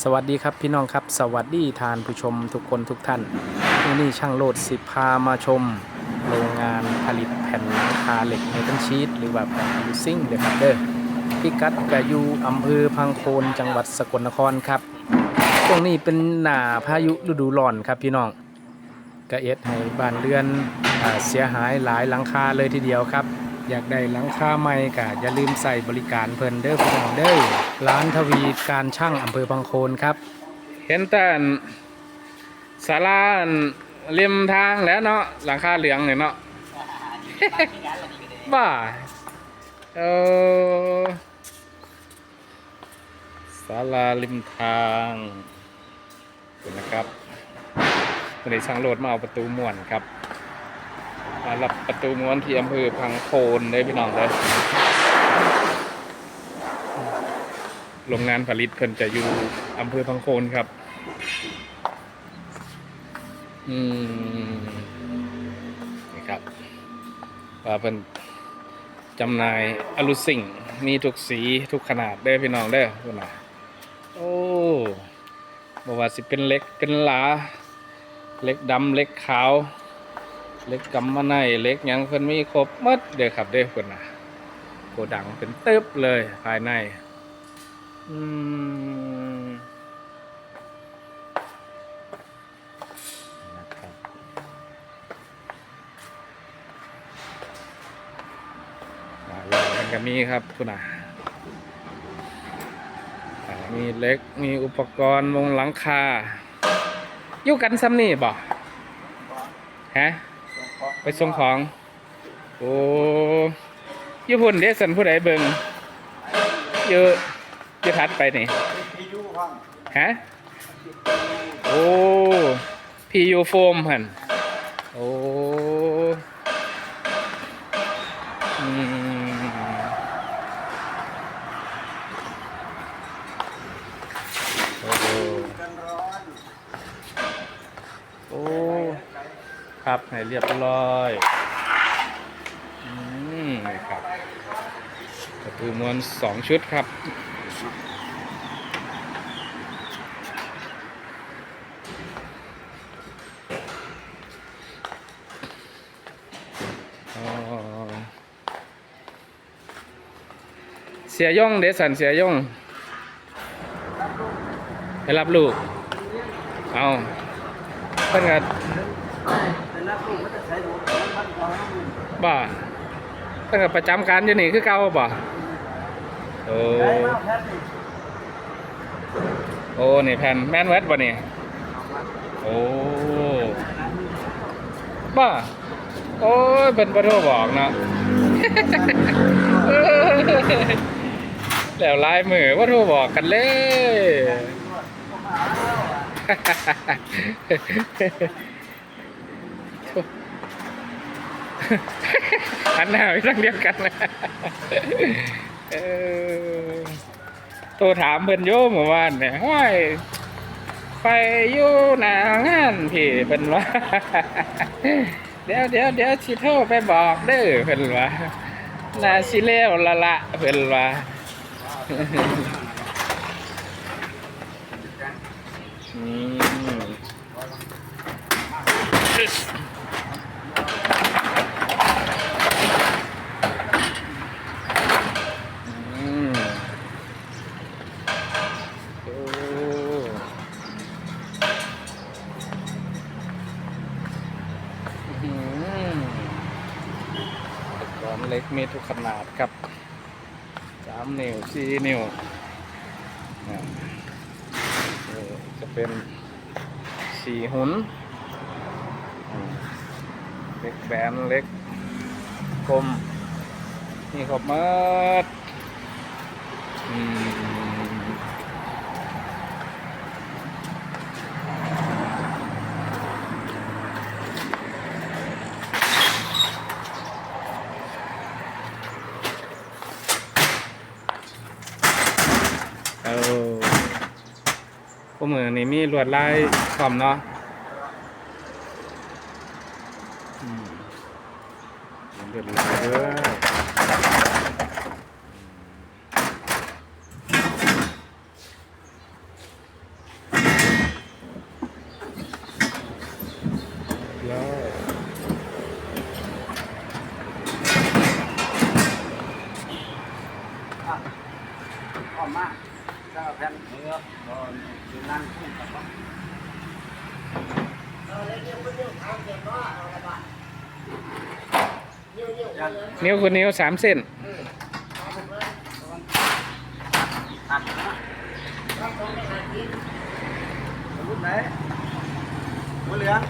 สวัสดีครับพี่น้องครับ สวัสดีทานผู้ชมทุกคนทุกท่านวันนี้ช่างโลดสิพามาชม โรงงานผลิตแผ่นหลังคาเหล็กเมทัลชีตหรือว่าแผ่นยูซิ่งเดครับเด้อพิกัดกะยูอำเภอพังโคนจังหวัดสกลนครครับช่วงนี้เป็นหนาพายุฤดูร้อนครับพี่น้องกระเอ็ดให้บ้านเรือนอเสียหายหลายหลังคาเลยทีเดียวครับ อยากได้หลังคาใหม่ก็อย่าลืมใส่บริการเพิ่นเด้อพี่น้องเด้อร้านทวีการช่างอำเภอพังโคนครับ เห็นแต่อันศาลาอันริมทางแล้วเนาะหลังคาเหลืองเนี่ยเนาะบ้าเออศาลาริมทางนะครับวันนี้ช่างโหลดมาเอาประตูม่วนครับ มารับประตูม้วนที่อำเภอพังโคนเลยพี่น้องเลยโรงงานผลิตเพิ่นจะอยู่อำเภอพังโคนครับ อืมนี่ครับว่าเพิ่นจำหน่ายอลูซิงมีทุกสีทุกขนาดเด้พี่น้องเด้อพุ่นน่ะโอ้บ่ว่าสิเป็นเล็กเป็นหลา เล็กดำเล็กขาว เล็กกำมะไนเล็กยังเพิ่นมีครบหมดเด้อครับเด้อเพิ่นน่ะโกดังเป็นตึบเลยภายใน อืมลองมันก็มีครับคุณน่ะมีเล็กมีอุปกรณ์วงหลังคาอยู่กันซ้ำนี่บ่ฮะ ไปส่งของ โอ้ยพุ่นเดสันผู้ใดเบิงเยอะเยอะทัดไปนี่ฮะโอ้พียูโฟมหันโอ้มโอ้โห กันร้อน โอ้ ครับให้ เรียบร้อยอืมนี่ครับประตูมวนสองชุดครับอ๋อเสียย่องเดสันเสียย่องไปรับลูก เอาเพิ่นก็แต่นักลูกมันจะใช้ดูมันร้อน บ่เพิ่นก็ประจำการอยู่นี่คือเก่าบ่โอ้โอ้นี่แผ่นแมนเวทบ่นี่โอ้บ่โอ้ยเพิ่นบ่โทรบอกเนาะแล้วลายมือว่าโทรบอกกันเลย หันหน้าไปทางเดียวกันนะเออโทรถามเพิ่นโยมเมื่อวานเนี่ยห้อยไปอยู่หนางานพี่เพิ่นว่า เดี๋ยวเดี๋ยวเดี๋ยวสิโทรไปบอกเด้อเพิ่นว่านาสิเลวละละเพิ่นว่าอืมอืมโอ้อื้อหืออุปกรณ์เล็ก มีทุกขนาดครับสามนิ้วสี่นิ้วจะเป็นสี่หุนเล็กแบนเล็กกลมนี่ขอบมัดอืมเอาพวกมื อนี่มีลวดลายพร้อมเนาะอืมลวดลายเด้อ เก้าแผ่นเนื้อตอนอยู่นั่นพุ่งกับว่า นิ้วคือนิ้วสามเส้นตัดนะรุ่นไหนหัวเหลือง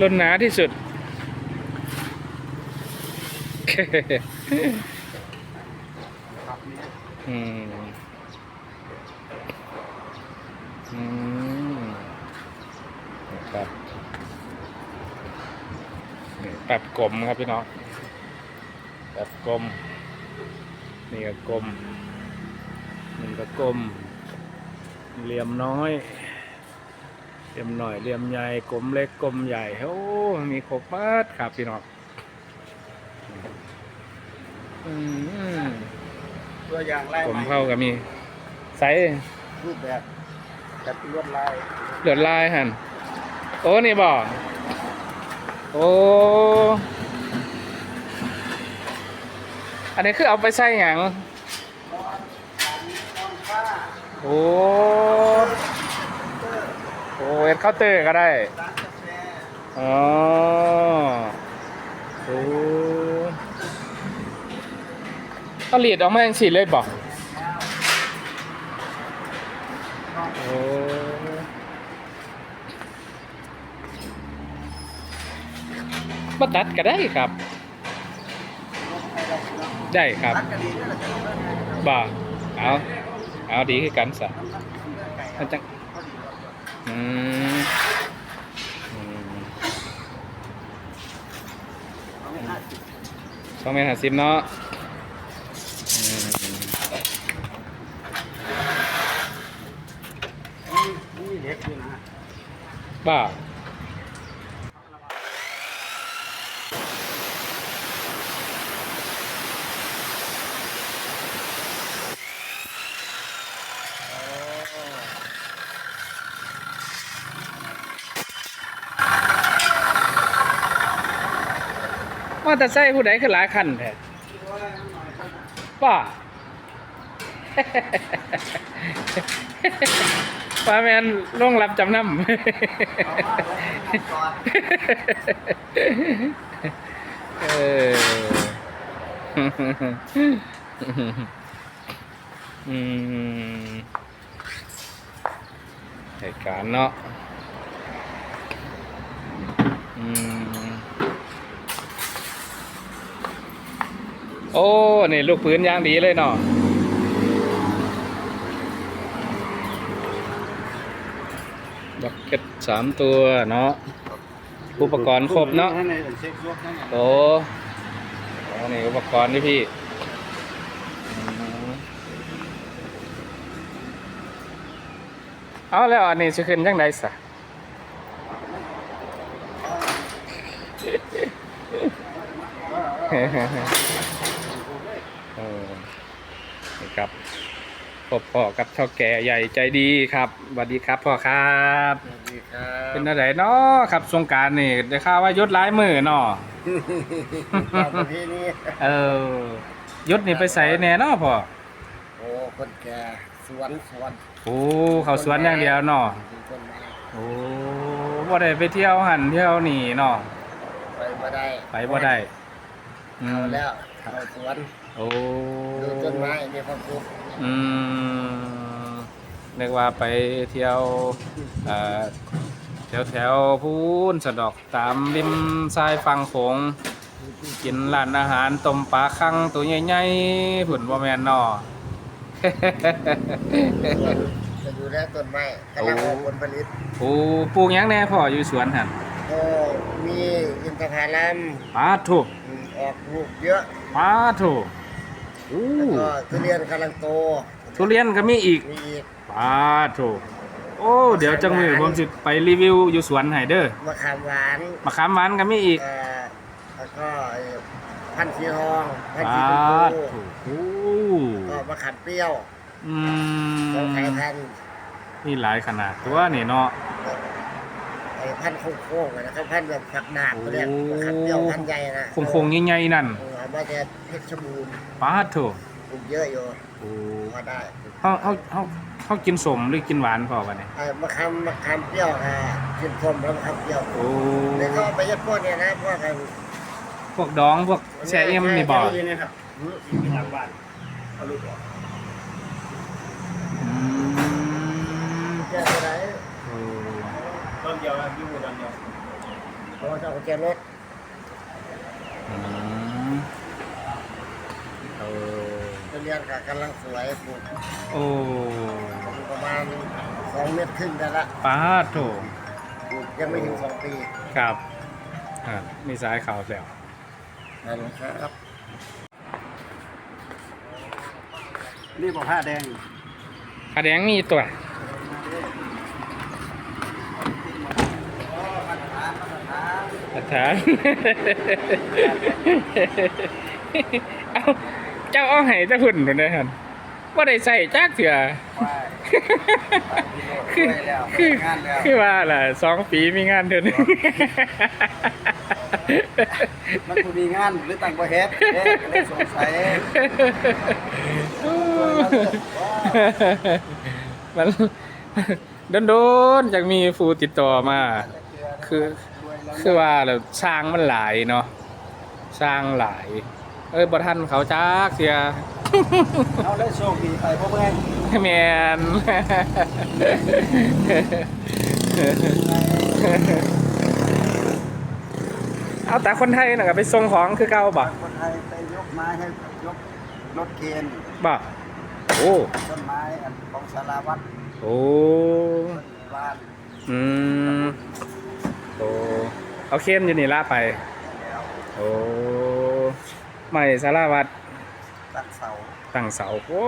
รุ่นหนาที่สุดครับนี้อืมอืมครับ นี่ปรับกลมครับพี่น้องปรับกลมนี่ก็กลมนี่ก็กลมเหลี่ยมน้อยเหลี่ยมหน่อยเหลี่ยมใหญ่กลมเล็กกลมใหญ่โอ้มีครบหมัดครับพี่น้องอืมตัวอย่างไล่ผมใหม่เข้ากับมีไซส์รูปแบบแบบลวดลายเดือดลายหันโอ้นี่บอก โอ้อันนี้คือเอาไปใส่หยังโอ้โอ้เอ็ดเคาน์เตอร์ก็ได้อ๋อโอ้ก็เลีดออกมาอย่างสิเลยบอก มาตัดก็ได้ครับ ได้ครับบ่าเอาเอาดีคือกันสะมันจังอืมสองเมตรห้าสิบเนาะอืมนี่เล็กอยู่นะบ้า ว่าแต่ใส่ผู้ใดคือหลายคันแท้ป้าป้าแมนลงรับจำนำเอออืมเหตุการณ์เนาะอืม โอ้ นี่ลูกปืนยางดีเลยเนาะบักเก็ตสามตัวเนาะ อุปกรณ์ครบเนาะ โอ้โอ้นี่อุปกรณ์ที่พี่อืมเอาแล้วอันนี้จะขึ้นยังไงสะเออ นี่ครับพบพ่อกับเท่าแก่ใหญ่ใจดีครับสวัสดีครับพ่อครับสวัสดีครับเป็นอะไรเนาะครับสงกรารนี่ได้ข่าวว่ายศร้ายมือเนาะตามประเพณีเออยศนี่ไปใส่แน่เนาะพ่อโอ้คนแก่สวนสวนโอ้เขาสวนอย่างเดียวเนาะมีต้นไม้โอ้บ่ได้ไปเที่ยวหันเที่ยวนี่เนาะไปบ่ได้ไปบ่ได้อืเอามแล้วเข้าสวน โอ้ดูต้นไม้มีความสุขอืมนึกว่าไปเที่ยวเอ่อแถวแถวๆพูนสะดอกตามริมทรายฝั่งโขงกินร้านอาหารต้มปลาคังตัวใหญ่ๆผุ่นบ่แม่นเนาะจะดูแลต้นไม้กำลังออกผลผลิตโอ้ปลูกหยังแน่พ่ออยู่สวนหั่นก็มีอินทผลัมปลาถูกอืมออกลูกเยอะ ปลาถูกโอ้แล้วก็ทุเรียนกำลังโตทุเรียนก็มีอีกมีอีกปลาถูกโอ้ เดี๋ยวจังมือผมสิไปรีวิวอยู่สวนไห้เด้อมะขามหวานมะขามหวานก็มีอีกเอ่อแล้วก็ไอ้พันธุ์สีทองพันปธุ์ลาสีชมพูถูกโอ้ก็มะขามเปรี้ยวอืสองมสายพันธุ์นี่หลายขนาดตัวนี่เนาะ ไอ้พันธุ์โค้งๆอะนะครับพันธุ์แบบฝักดาบเขาเรียกมะขามเปรี้ยวพันธุ์ใหญ่นะคงคงๆใหญ่ๆนั่นเออเอา มาจากเพชรบูรณ์ปลาถูกปลูกเยอะอยู่โอ้พอได้เฮาเฮาเฮาเฮากินสมหรือกินหวานพอวะเนี่ยไอ้มะขามมะขามเปรี้ยวอะกินส้มแล้วมะขามเปรี้ยวโอ้แล้วก็เอาไปยัดพวกเนี่ยนะพวกกันพวกดองพวกแช่เอ็มนี่บ่นี่นะครับหืมที่เป็นหลังบ้านเอาลูกออกอืมเจออะไรโอ้ต้นเดียวนะอยู่ต้นเดียวเราจะเอาเจอรถ อืมโอ้ ทุเรียนก็กำลังสวยปลูกโอ้ประมาณสองเมตรครึ่งได้ละป้าดโถปลูกยังไม่ถึงสองปีครับอ่ามีสายขาวแล้วนั่นแหละครับนี่บอกผ้าแดงขาแดงมีตัวประธานเอา เจ้าเอาให้แตะหุ่นพุ่นได้หั่นบ่ได้ใส่จักเถื่อ คือคือคือว่าล่ะสองปีมีงานเดือนหนึง มันกูมีงานหรือต่างประเทศเอ๊ะก็เลยสงสัยมันโดนๆจากมีฟูติดต่อมา คือ คือว่าแล้วสร้างมันหลายเนาะสร้างหลาย เอ้ยบ่ทันเขาจักเสียเอาเลยโชคดีไปพ่อเมืองแมนเอาแต่คนไทยน่ะก็ไปส่งของคือเก่าบ่คนไทยไปยกไม้ให้ยกรถเคนบ่โอ้ต้นไม้อันของสารวัตรโอ้ต้นบ้านอืมโอ้เอาเข้มอยู่นี่ละไปแล้วโอ้ ไม่สารวัตรตั้งเสาตั้งเสาโอ้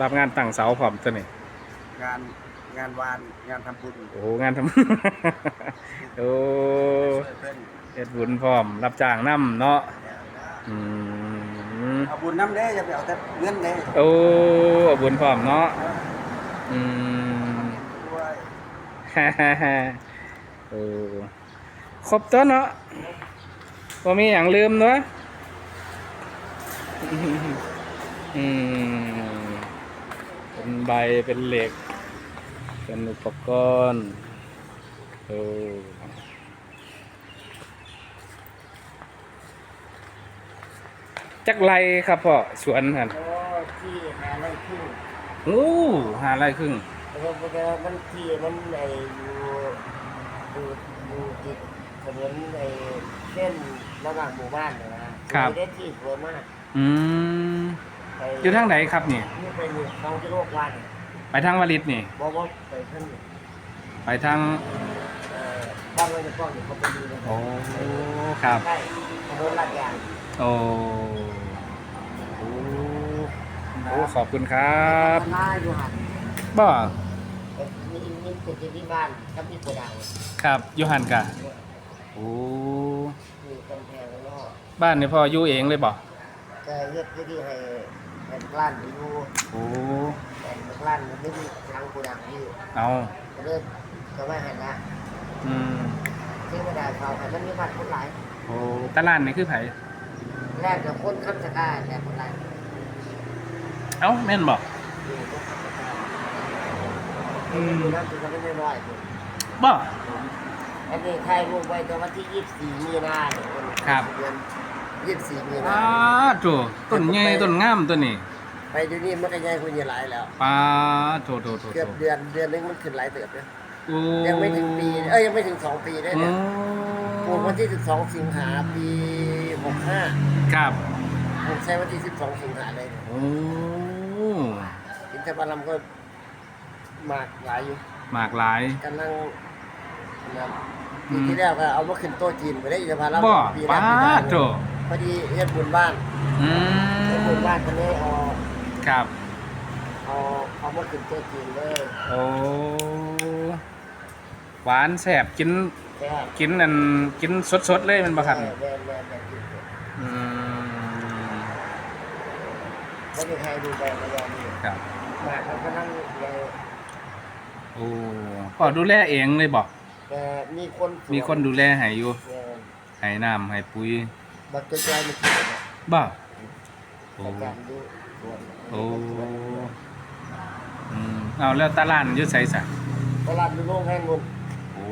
รับงานตั้งเสาพร้อมตัวนี่งานงานวานงานทำบุญโอ้งานทำ โอ้ช่วยเพื่อนเฮ็ดบุญพร้อม รับจ้างนํเนาะอืมเอาบุญน้ำเด้อย่าไปเอาแต่เงินเด้โอ้เอาบุญพร้อมเนาะอืมด้วยฮ่าฮ่าฮ่าโอ้ครบตัวเนาะบ่มีหยังลืมเนาะ อืม เป็นใบเป็นเหล็ก เป็นอุปกรณ์โอ้จักไรครับพ่อสวนหันโอ้ที่หาอะไรขึ้นโอ้หาไรครึ่งแล้วก็มันที่มันไอ้อยู่อยู่อยู่ติดถนนไอ้เส้นระหว่างหมู่บ้านเนยนะครับไม่ได้ที่สวยมาก อืมไปอยู่ทางไหนครับนี่ นี่ไปอยู่สองกิโลกว่าเนี่ยไปทางวลิตนี่ บอกว่าไปขึ้นไปทางเอ่อบ้านเราจะป้องอยู่เขาไปดูนะโอ้ครับ ใช่ถนนลาดยางโอ้โอ้โอ้ขอบคุณครับหน้าอยู่หันบ่เอ่อนี่นี่ติดอยู่ที่บ้านกับที่โกดังครับยูหันกะโอ้อยู่กำแพงนอกบ้านนี่พ่ออยู่เองเลยบ่ แต่เลือกที่ให้ให้ร้านไปอยู่โอ้แต่ร้านมันไม่มีหลังโกดังอยู่เอาก็เลยก็ไม่หันละอืมเทวดาเขาให้มันมีบัตรคนหลายโอ้ตลาดนี่คือไผแรกกับคนคำสกาแต่คนหลายเอ้าแม่นบ่อยู่ตรงคำสกาอืมน้ำจุดก็ไม่น้อยๆบ่อันนี้ถ่ายรูปไว้ตอนวันที่24มีนาเนี่ยครับ เดือน 24มีนาอ้าโถต้นใหญ่ต้นงามตัวนี้ไปเดูนี่มันก็ใหญ่กว่านี้หลายแล้วปลาโถโถโถเกือบโถเดือนเดือนนึงมันขึ้นหลายเติบนะโอ้ยังไม่ถึงปีเอ้ยยังไม่ถึง2ปีได้โอ้เนี่ยปลูกวันที่12สิงหาปี65ครับปลูกใช้วันที่12สิงหาเลยเนี่ยโอ้อินทผลัมก็หมากหลายอยู่หมากหลาย กำลังนะปีที่แล้วก็เอามาขึ้นโต๊ะจีนไปได้อินทผลัมบ่ปีปลาปีหน้โถ พอดีเฮ็ดบุญบ้านอืเฮ็ดบุญมบ้านก็เลยเอาครับเอาเอามาขึ้นโต๊ะจีนเลยโอ้หวานแสบกินแค่กินอันกินสดๆเลยแมันบ่ครับแม่แม่แม่แม่กินเถอะอืมไม่ได้ใครดูแลมายานี่ครับหมากเขาก็นั่งเลยโอ้พ่อดูแลเองเลยบอกแต่มีคนสวมีคนดูแลให้อยู่เออให้น้ำให้ปุ๋ย บักตัวใจมันกินนะบ่โอ้ประจำดูส่วนโอ้อืมเอาแล้วตลาดอยืดใส่สะตลาดอยู่โรงงานนุ่นโอ้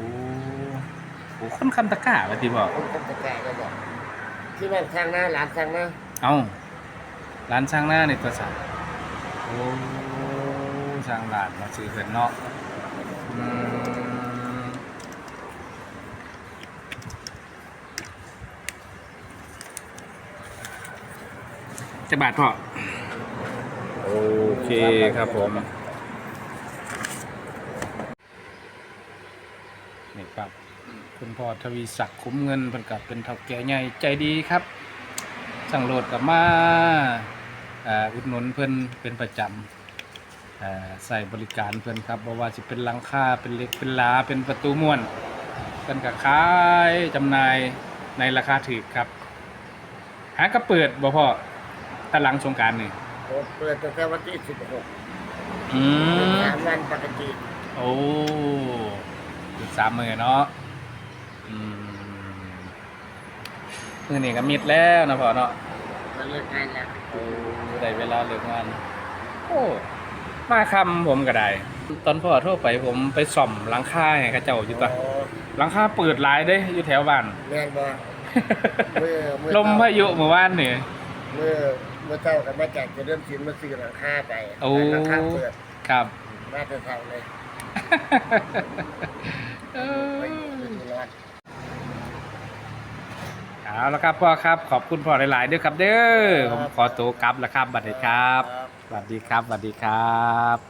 โหคนคำตะกร้าว่าที่บอกคนกันตะแกก็บอกที่บ้านทางหน้าหลานทางหน้าเอาร้านช่างหน้าในตัวสัตว์โอ้ช่างหลานมาซื้อเห็นเนาะ จะบาทพ่อ โอเคครับผมนี่ครับ คุณพ่อทวีศักดิ์คุ้มเงินเป็นกับเป็นเท่าแก่ใหญ่ใจดีครับ สั่งโหลดกลับมาอ่าอุดหนุนเพื่อนเป็นประจำอ่าใส่บริการเพื่อนครับบ่ว่าจะเป็นหลังคาเป็นเหล็กเป็นลาเป็นประตูม้วนเพื่นก็ขายจำหน่ายในราคาถูกครับ หากระเปิดบ่พ่อ ถ้าหลังสงกรารนี่เปิดตั้งแต่วันที่สิบหกอืมสามวันปกติโอ้หยุดสามมือเนาะอืมมือนี่ก็มิดแล้วนะพ่อเนาะมันเลิกงานแล้วโอ้ได้เวลาเลิกงานโอ้มาคำผมก็ได้ ตอนพ่อโทรไปผมไปส่อมหลังคาให้เขาเจ้าอยู่ตัวอ๋อหลังคาเปิดหลายเด้อยู่แถวบ้านแม่นบ่เมื่อเมื่อลมพายุเมื่อวานนี่เมื่อ เมื่อเจ้ากันมาจากจะเริ่มสินมาซื้อหลังคาไปโอ้ หลังคาเปิดครับ มาแต่เช้าเลยเอไปออยู่ร้อนเอาละครับพ่อครับ ขอบคุณพ่อหลาย ๆ ด้วยครับเด้อผมขอตัวกลับแล้วครับ สวัสดีครับสวัสดีครับสวัสดีครับ